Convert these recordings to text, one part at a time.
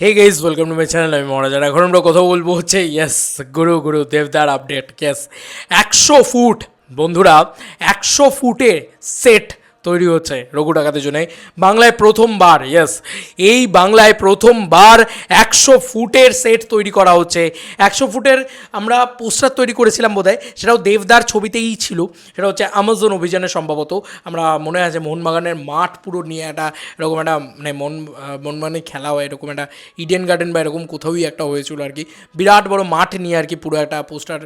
Hey guys welcome to my channel আমি মহারাজার এখন আমরা কথা বলব হচ্ছে ইয়েস গুরু গুরু দেবদার আপডেট ইয়েস একশো ফুট, বন্ধুরা, একশো ফুটে সেট তৈরি হচ্ছে রঘু ডাকাতের জন্য। বাংলায় প্রথমবার ইয়েস এই বাংলায় প্রথমবার একশো ফুটের সেট তৈরি করা হচ্ছে। একশো ফুটের আমরা পোস্টার তৈরি করেছিলাম বোধহয়, সেটাও দেবদার ছবিতেই ছিল। সেটা হচ্ছে আমাজন অভিযানে সম্ভবত। আমরা মনে আছে মোহনবাগানের মাঠ পুরো নিয়ে একটা এরকম একটা মানে মন মন মানে খেলা হয়, এরকম একটা ইডেন গার্ডেন বা এরকম কোথাওই একটা হয়েছিল আর কি। বিরাট বড় মাঠ নিয়ে আর কি পুরো একটা পোস্টার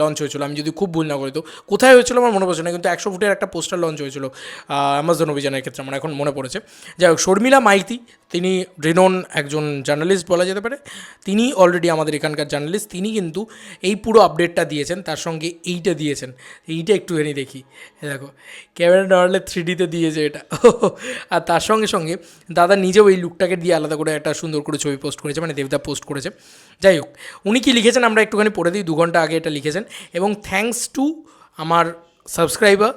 লঞ্চ হয়েছিল। আমি যদি খুব ভুল না করি তো। কোথায় হয়েছিল আমার মনে পড়ছে না, কিন্তু একশো ফুটের একটা পোস্টার লঞ্চ হয়েছিল। অ্যামাজন অভিযানের ক্ষেত্রে আমার এখন মনে পড়েছে। যাই হোক, শর্মিলা মাইতি, তিনি রিনোন একজন জার্নালিস্ট বলা যেতে পারে। তিনি অলরেডি আমাদের এখানকার জার্নালিস্ট তিনি কিন্তু এই পুরো আপডেটটা দিয়েছেন, তার সঙ্গে এইটা দিয়েছেন। এইটা একটুখানি দেখি। দেখো ক্যামেরা নড়লে থ্রি ডিতে দিয়েছে এটা। আর তার সঙ্গে সঙ্গে দাদা নিজেও এই লুকটাকে দিয়ে আলাদা করে একটা সুন্দর করে ছবি পোস্ট করেছে মানে দেবদা পোস্ট করেছে। যাই হোক, উনি কি লিখেছেন আমরা একটুখানি পড়ে দিই, দু ঘণ্টা আগে এটা লিখেছেন। এবং থ্যাঙ্কস টু আমার সাবস্ক্রাইবার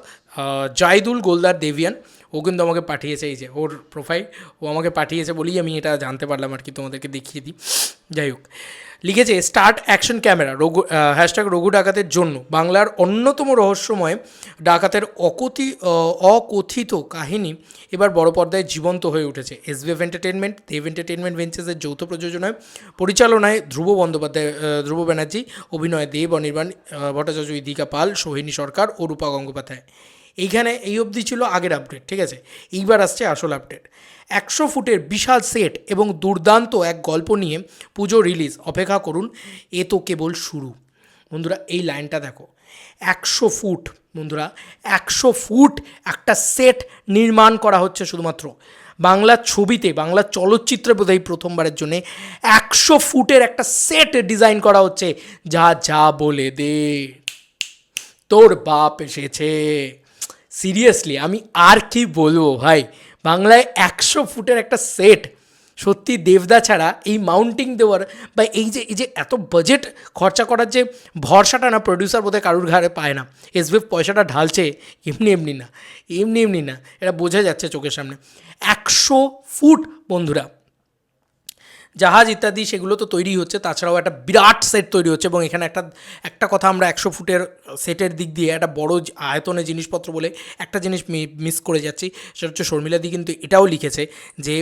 জাইদুল গোলদার দেবিয়ান, ও কিন্তু আমাকে পাঠিয়েছে এই যে ওর প্রোফাইল ও আমাকে পাঠিয়েছে বলেই আমি এটা জানতে পারলাম আর কি, তোমাদেরকে দেখিয়ে দিই। যাই হোক, লিখেছে start action camera Raghu hashtag Raghu ডাকাতের জন্য, বাংলার অন্যতম রহস্যময় ডাকাতের অকথি অকথিত কাহিনী এবার বড় পর্দায় জীবন্ত হয়ে উঠেছে। এসবিএফ এন্টারটেনমেন্ট দেব এন্টারটেনমেন্ট ভেঞ্চার্সের যৌথ প্রযোজনায়, পরিচালনায় ধ্রুব বন্দ্যোপাধ্যায় ধ্রুব ব্যানার্জি, অভিনয় দেব অনির্বাণ ভট্টাচার্য ইদিকা পাল, সোহিনী সরকার ও রূপা গঙ্গোপাধ্যায়। এইখানে এই অবধি ছিল আগের আপডেট ঠিক আছে? এইবার আসছে আসল আপডেট একশো ফুটের বিশাল সেট এবং দুর্দান্ত এক গল্প নিয়ে পুজো রিলিজ অপেক্ষা করুন, এ তো কেবল শুরু। বন্ধুরা, এই লাইনটা দেখো। একশো ফুট, বন্ধুরা, একশো ফুট একটা সেট নির্মাণ করা হচ্ছে শুধুমাত্র। বাংলা ছবিতে, বাংলা চলচ্চিত্রে বোধহয় প্রথমবারের জন্য একশো ফুটের একটা সেট ডিজাইন করা হচ্ছে। যা যা বলে দে। তোর বাপ এসেছে। সিরিয়াসলি আমি আর কি বলব ভাই? বাংলায় একশো ফুটের একটা সেট সত্যি দেবদা ছাড়া এই মাউন্টিং দেওয়ার বা এই যে এই যে এত বাজেট খরচা করার যে ভরসাটা না প্রডিউসার বোধহয় কারুর ঘরে পায় না। এসবিএফ পয়সাটা ঢালছে এমনি এমনি না, এমনি এমনি না। এটা বোঝা যাচ্ছে চোখের সামনে। একশো ফুট, বন্ধুরা। জাহাজ ইত্যাদি সেগুলো তো তৈরি হচ্ছে, তাছাড়াও একটা বিরাট সেট তৈরি হচ্ছে এবং এখানে একটা একটা কথা আমরা একশো ফুটের সেটের দিক দিয়ে একটা বড় আয়তনের জিনিসপত্র বলে একটা জিনিস মিস করে যাচ্ছি, সেটা হচ্ছে শর্মিলাদি কিন্তু এটাও লিখেছে যে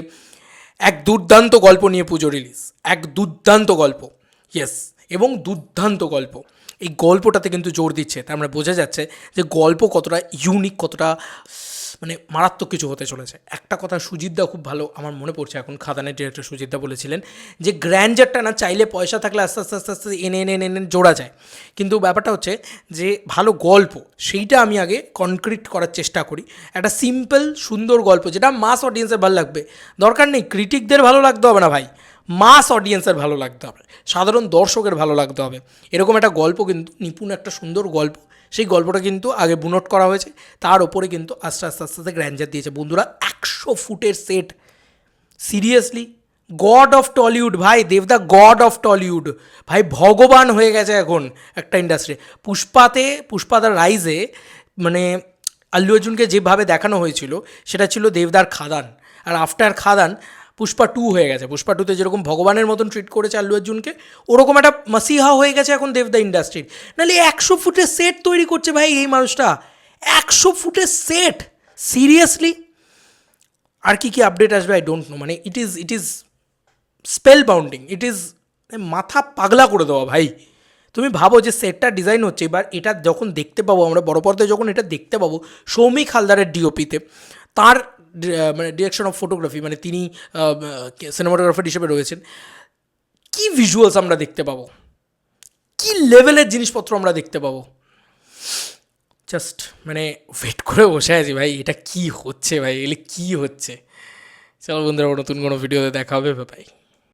এক দুর্দান্ত গল্প নিয়ে পুজো রিলিজ এক দুর্দান্ত গল্প ইয়েস এবং দুর্দান্ত গল্প। এই গল্পটাতে কিন্তু জোর দিচ্ছে, তার মানে বোঝা যাচ্ছে যে গল্প কতটা ইউনিক কতটা মানে মারাত্মক কিছু হতে চলেছে। একটা কথা সুজিতদা খুব ভালো আমার মনে পড়ছে, এখন খাদানের ডিরেক্টর সুজিতদা বলেছিলেন যে গ্র্যান্ডারটা না চাইলে পয়সা থাকলে আস্তে আস্তে আস্তে আস্তে এনে এনে এনে জোড়া যায়। কিন্তু ব্যাপারটা হচ্ছে যে ভালো গল্প, সেইটা আমি আগে কনক্রিট করার চেষ্টা করি। একটা সিম্পল সুন্দর গল্প যেটা মাস অডিয়েন্সের ভালো লাগবে। দরকার নেই ক্রিটিকদের ভালো লাগতে হবে না ভাই। মাস অডিয়েন্সের ভালো লাগতে হবে। সাধারণ দর্শকের ভালো লাগতে হবে। এরকম একটা গল্প কিন্তু নিপুণ একটা সুন্দর গল্প সেই গল্পটা কিন্তু আগে বুনট করা হয়েছে, তার ওপরে কিন্তু আস্তে আস্তে আস্তে আস্তে গ্র্যান্ডার দিয়েছে। বন্ধুরা, একশো ফুটের set. Seriously, god of Tollywood, ভাই, দেব দেবদা গড অফ টলিউড। ভাই, ভগবান হয়ে গেছে এখন একটা ইন্ডাস্ট্রি। পুষ্পাতে, পুষ্পাদার রাইজে মানে আল্লু অর্জুনকে যেভাবে দেখানো হয়েছিল, সেটা ছিল দেবদার খাদান। আর আফটার খাদান পুষ্পা টু হয়ে গেছে। পুষ্পা টুতে যেরকম ভগবানের মতন ট্রিট করেছে আল্লু অর্জুনকে, ওরকম একটা মাসিহা হয়ে গেছে এখন দেবদা ইন্ডাস্ট্রির নাহলে একশো ফুটের সেট তৈরি করছে ভাই এই মানুষটা। একশো ফুটের সেট সিরিয়াসলি আর কি কি আপডেট আসবে? আই ডোন্ট নো মানে it is it is spell bounding it is মাথা পাগলা করে দেওয়া ভাই। তুমি ভাবো যে সেটটা ডিজাইন হচ্ছে। এবার এটা যখন দেখতে পাবো, আমরা বড় পর্দায় যখন এটা দেখতে পাবো, সৌমিক হালদারের ডিওপিতে তার মানে ডিরেকশন অফ ফটোগ্রাফি মানে তিনি সিনেমাটোগ্রাফার হিসেবে রয়েছেন। কি ভিজুয়ালস আমরা দেখতে পাবো? কি লেভেলের জিনিসপত্র আমরা দেখতে পাবো? জাস্ট মানে ওয়েট করে বসে আছি ভাই, এটা কি হচ্ছে ভাই? এলে কি হচ্ছে? চলো বন্ধুরা নতুন কোনো ভিডিওতে দেখা হবে ভাই